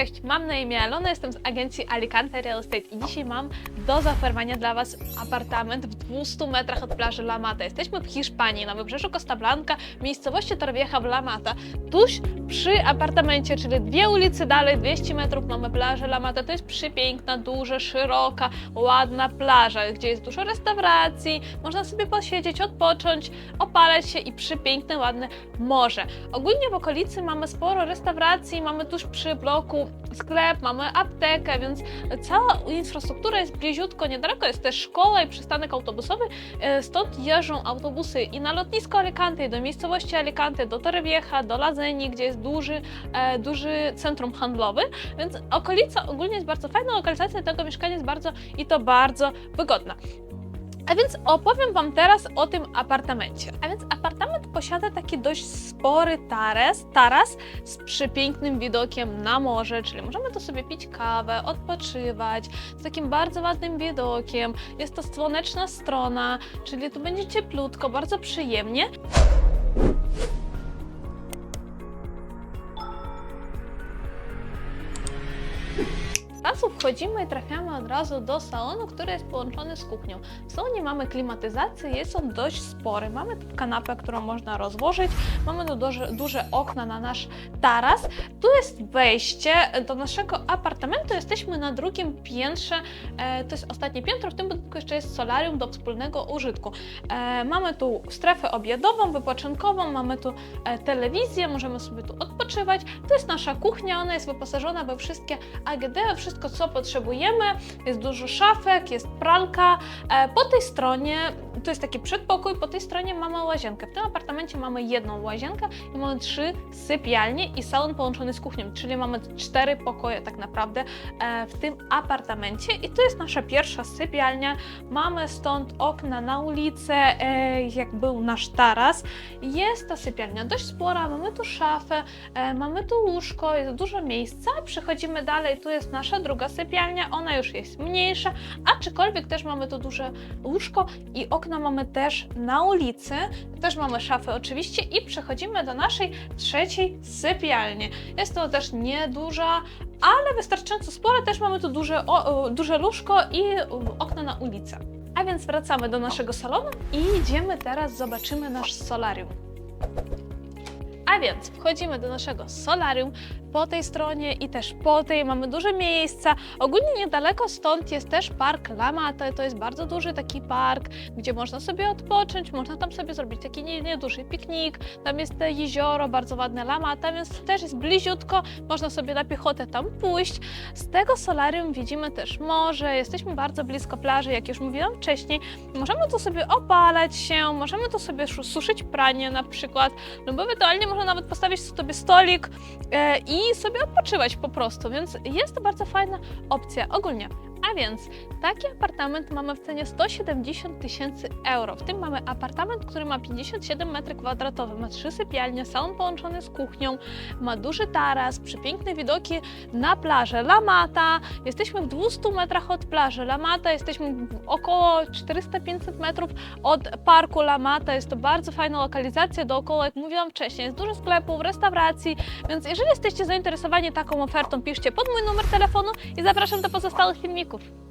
Cześć, mam na imię Alona, jestem z agencji Alicante Real Estate i dzisiaj mam do zaoferowania dla Was apartament w 200 metrach od plaży La Mata. Jesteśmy w Hiszpanii, na wybrzeżu Costa Blanca, miejscowości Torrevieja w La Mata. Tuż przy apartamencie, czyli dwie ulice dalej, 200 metrów mamy plażę La Mata. To jest przepiękna, duża, szeroka, ładna plaża, gdzie jest dużo restauracji, można sobie posiedzieć, odpocząć, opalać się i przepiękne, ładne morze. Ogólnie w okolicy mamy sporo restauracji, mamy tuż przy bloku sklep, mamy aptekę, więc cała infrastruktura jest bliziutko, niedaleko jest też szkoła i przystanek autobusowy, e, stąd jeżdżą autobusy i na lotnisko Alicante, do miejscowości Alicante, do Torrevieja, do Lazeni, gdzie jest duży, e, duży centrum handlowy, więc okolica ogólnie jest bardzo fajna, lokalizacja tego mieszkania jest bardzo i to bardzo wygodna. A więc opowiem Wam teraz o tym apartamencie. A więc apartament posiada taki dość spory taras, taras z przepięknym widokiem na morze, czyli możemy tu sobie pić kawę, odpoczywać, z takim bardzo ładnym widokiem. Jest to słoneczna strona, czyli tu będzie cieplutko, bardzo przyjemnie. Z lasu wchodzimy i trafiamy od razu do salonu, który jest połączony z kuchnią. W salonie mamy klimatyzację, jest on dość spory. Mamy kanapę, którą można rozłożyć, mamy tu duże, duże okna na nasz taras. Tu jest wejście do naszego apartamentu, jesteśmy na drugim piętrze, e, to jest ostatnie piętro, w tym budynku jeszcze jest solarium do wspólnego użytku. E, mamy tu strefę obiadową, wypoczynkową, mamy tu e, telewizję, możemy sobie tu odpoczywać. To jest nasza kuchnia, ona jest wyposażona we wszystkie AGD, wszystko co potrzebujemy. Jest dużo szafek, jest pralka. E, Po tej stronie, to jest taki przedpokój, po tej stronie mamy łazienkę. W tym apartamencie mamy jedną łazienkę i mamy trzy sypialnie i salon połączony z kuchnią, czyli mamy cztery pokoje tak naprawdę e, w tym apartamencie i to jest nasza pierwsza sypialnia. Mamy stąd okna na ulicę, e, jak był nasz taras. Jest ta sypialnia dość spora, mamy tu szafę, mamy tu łóżko, jest dużo miejsca. Przechodzimy dalej, tu jest nasza druga sypialnia, ona już jest mniejsza, aczkolwiek też mamy tu duże łóżko i okna mamy też na ulicy. Też mamy szafę oczywiście i przechodzimy do naszej trzeciej sypialni. Jest to też nieduża, ale wystarczająco spora. Też mamy tu duże, o, duże łóżko i okna na ulicę. A więc wracamy do naszego salonu i idziemy teraz, zobaczymy nasz solarium. A więc wchodzimy do naszego solarium. Po tej stronie i też po tej mamy duże miejsca. Ogólnie niedaleko stąd jest też park La Mata. To jest bardzo duży taki park, gdzie można sobie odpocząć, można tam sobie zrobić taki nie- nieduży piknik. Tam jest jezioro, bardzo ładne La Mata, więc też jest bliziutko. Można sobie na piechotę tam pójść. Z tego solarium widzimy też morze. Jesteśmy bardzo blisko plaży, jak już mówiłam wcześniej. Możemy tu sobie opalać się, możemy tu sobie suszyć pranie na przykład, no bo ewentualnie można nawet postawić sobie stolik e, i sobie odpoczywać po prostu, więc jest to bardzo fajna opcja ogólnie. A więc taki apartament mamy w cenie 170 tysięcy euro. W tym mamy apartament, który ma 57 m2, ma trzy sypialnie, salon połączony z kuchnią, ma duży taras, przepiękne widoki na plażę La Mata. Jesteśmy w 200 metrach od plaży La Mata, jesteśmy około 400-500 metrów od parku La Mata. Jest to bardzo fajna lokalizacja dookoła, jak mówiłam wcześniej. Jest dużo sklepów, restauracji, więc jeżeli jesteście zainteresowani taką ofertą, piszcie pod mój numer telefonu i zapraszam do pozostałych filmików. alaikum.